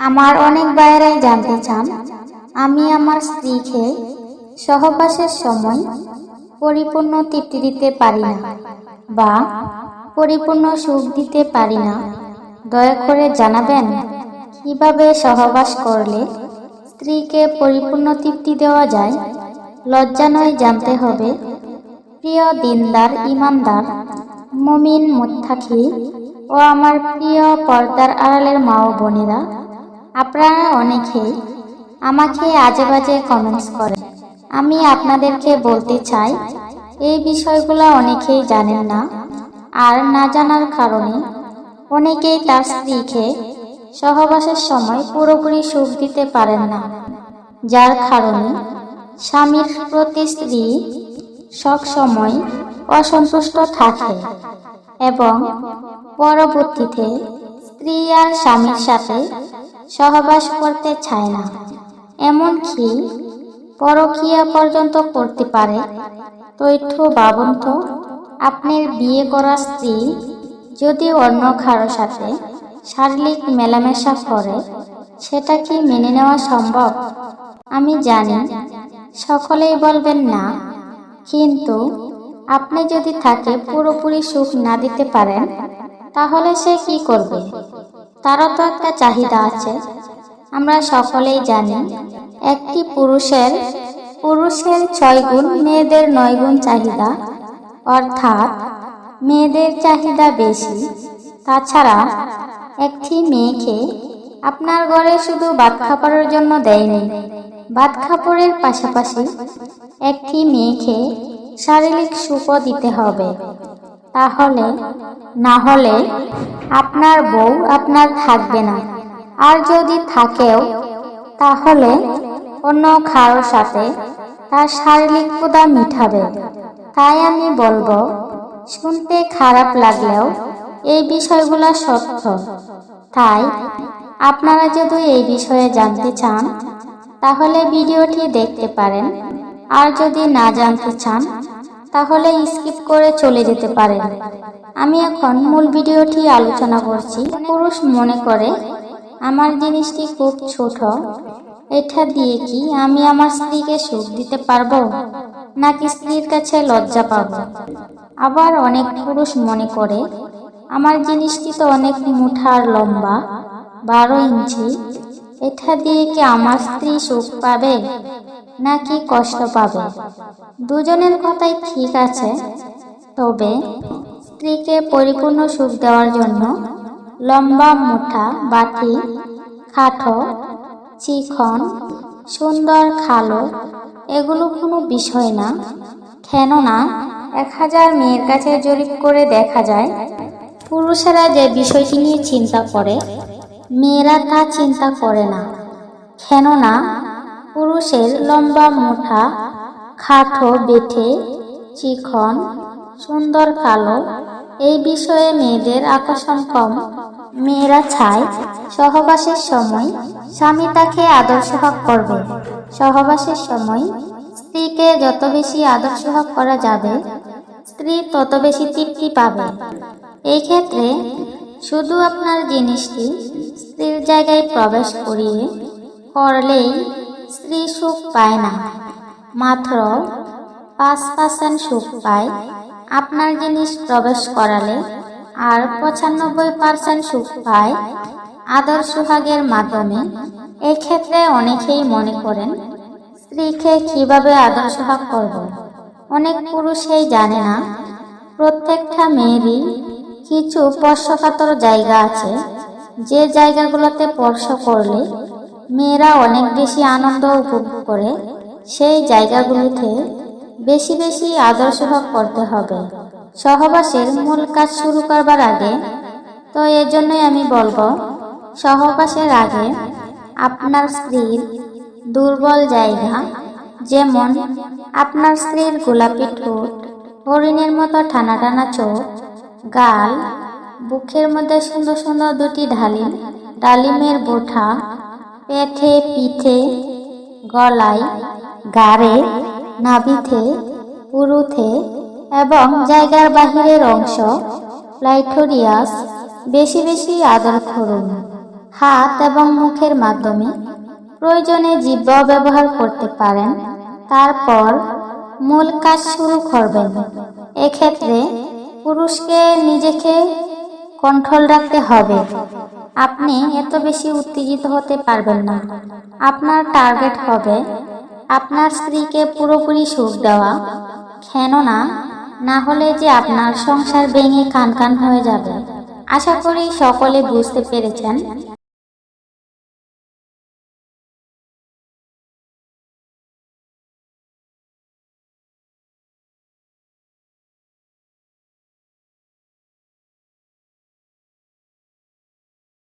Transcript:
আমার অনেক বাইরাই জানতে চান, আমি আমার স্ত্রীকে সহবাসের সময় পরিপূর্ণ তৃপ্তি দিতে পারি না বা পরিপূর্ণ সুখ দিতে পারি না, দয়া করে জানাবেন কীভাবে সহবাস করলে স্ত্রীকে পরিপূর্ণ তৃপ্তি দেওয়া যায়? লজ্জা নয় জানতে হবে। প্রিয় দিনদার, ইমানদার, মমিন, মুত্তাকি ও আমার প্রিয় পর্দার আড়ালের মা ও বোনেরা আপনারা অনেকেই আমাকে আজে বাজে কমেন্টস করেন। আমি আপনাদেরকে বলতে চাই, এই বিষয়গুলো অনেকেই জানেন না আর না জানার কারণে অনেকেই তার স্ত্রীকে সহবাসের সময় পুরোপুরি সুখ দিতে পারেন না। যার কারণে স্বামীর প্রতি স্ত্রী সবসময় অসন্তুষ্ট থাকে এবং পরবর্তীতে স্ত্রী আর স্বামীর সাথে সহবাস করতে চায় না। এমনকি পরকিয়া পর্যন্ত করতে পারে। তৈথ বাবন তো আপনার বিয়ে করা স্ত্রী যদি অন্য কারও সাথে শারীরিক মেলামেশা করে, সেটা কি মেনে নেওয়া সম্ভব? আমি জানি। সকলেই বলবেন না। কিন্তু আপনি যদি তাকে পুরোপুরি সুখ না দিতে পারেন, তাহলে সে কি করবে? তারও তো একটা চাহিদা আছে। আমরা সকলেই জানি, একটি পুরুষের পুরুষের ছয় গুণ, মেয়েদের নয় গুণ চাহিদা। অর্থাৎ, মেয়েদের চাহিদা বেশি। তাছাড়া, একটি মেয়েকে আপনার ঘরে শুধু ভাত খাবারের জন্য দেয়নি, ভাত খাবারের পাশাপাশি একটি মেয়েকে শারীরিক সুখও দিতে হবে। তাহলে না হলে আপনার বউ আপনার থাকবে না। আর যদি থাকেও, তাহলে অন্য কারোর সাথে তার শারীরিক ক্ষুদা মিঠাবে তাই আমি বলব, শুনতে খারাপ লাগলেও এই বিষয়গুলো সত্য। তাই আপনারা যদি এই বিষয়ে জানতে চান, তাহলে ভিডিওটি দেখতে পারেন। আর যদি না জানতে চান তাহলে স্কিপ করে চলে যেতে পারেন। আমি এখন মূল ভিডিওটি আলোচনা করছি। পুরুষ মনে করে, আমার জিনিসটি খুব ছোট, এটা দিয়ে কি আমি আমার স্ত্রীকে সুখ দিতে পারব? নাকি স্ত্রীর কাছে লজ্জা পাবো? আবার অনেক পুরুষ মনে করে, আমার জিনিসটি তো অনেক মুঠার লম্বা, বারো ইঞ্চি, এটা দিয়ে কি আমার স্ত্রী সুখ পাবে? নাকি কষ্ট পাবে? দুজনের কথাই ঠিক আছে, তবে স্ত্রীকে পরিপূর্ণ সুখ দেওয়ার জন্য লম্বা মুঠা বাটি, খাটো চিখন সুন্দর, খালো, এগুলো কোনো বিষয় না। কেননা, এক হাজার মেয়ের কাছে জরিপ করে দেখা যায়, পুরুষেরা যে বিষয়টি নিয়ে চিন্তা করে, মেয়েরা তা চিন্তা করে না। কেননা পুরুষের লম্বা মোটা খাটো বেঠে চিকন, সুন্দর কালো, এই বিষয়ে মেয়েদের আকর্ষণ কম। মেয়েরা চায় সহবাসের সময় স্বামী তাকে আদর্শ হক করবে। সহবাসের সময় স্ত্রীকে যত বেশি আদর্শ হক করা যাবে, স্ত্রী তত বেশি তৃপ্তি পাবে। এই ক্ষেত্রে শুধু আপনার জিনিসটি স্ত্রীর জায়গায় প্রবেশ করিয়ে করলেই স্ত্রী সুখ পায় না। মাত্র পাঁচ পার্সেন্ট সুখ পায়। আপনার জিনিস প্রবেশ করালে আর পঁচানব্বই পার্সেন্ট সুখ পায় আদর সুহাগের মাধ্যমে। এক্ষেত্রে অনেকেই মনে করেন, স্ত্রীকে কীভাবে আদর সুহাগ করব? অনেক পুরুষই জানে না, প্রত্যেকটা মেয়েরই কিছু স্পর্শকাতর জায়গা আছে। যে জায়গাগুলোতে স্পর্শ করলে মেয়েরা অনেক বেশি আনন্দ উপভোগ করে, সেই জায়গাগুলিতে বেশি বেশি আদর্শ করতে হবে। সহবাসের মূল কাজ শুরু করবার আগে, তো এর জন্যই আমি বলব, সহবাসের আগে আপনার স্ত্রীর দুর্বল জায়গা, যেমন আপনার স্ত্রীর গোলাপি ঠোঁট, হরিণের মতো টানা টানা চোখ, গাল, বুকের মধ্যে সুন্দর সুন্দর দুটি ঢালিম ডালিমের বোঠা পেটে পিঠে, গলায় গাড়ে নাভিতে পুরুথে এবং জায়গার বাহিরের অংশ লাইথোরিয়াস বেশি বেশি আদর করুন। হাত এবং মুখের মাধ্যমে প্রয়োজনে জিহ্বাও ব্যবহার করতে পারেন। তারপর মূল কাজ শুরু করবেন। এক্ষেত্রে পুরুষকে নিজেকে কন্ট্রোল রাখতে হবে। আপনি এত বেশি উত্তেজিত হতে পারবেন না। আপনার টার্গেট হবে আপনার স্ত্রীকে পুরোপুরি সুখ দেওয়া। কেননা, না হলে যে আপনার সংসার ভেঙে কান কান হয়ে যাবে। আশা করি সকলে বুঝতে পেরেছেন।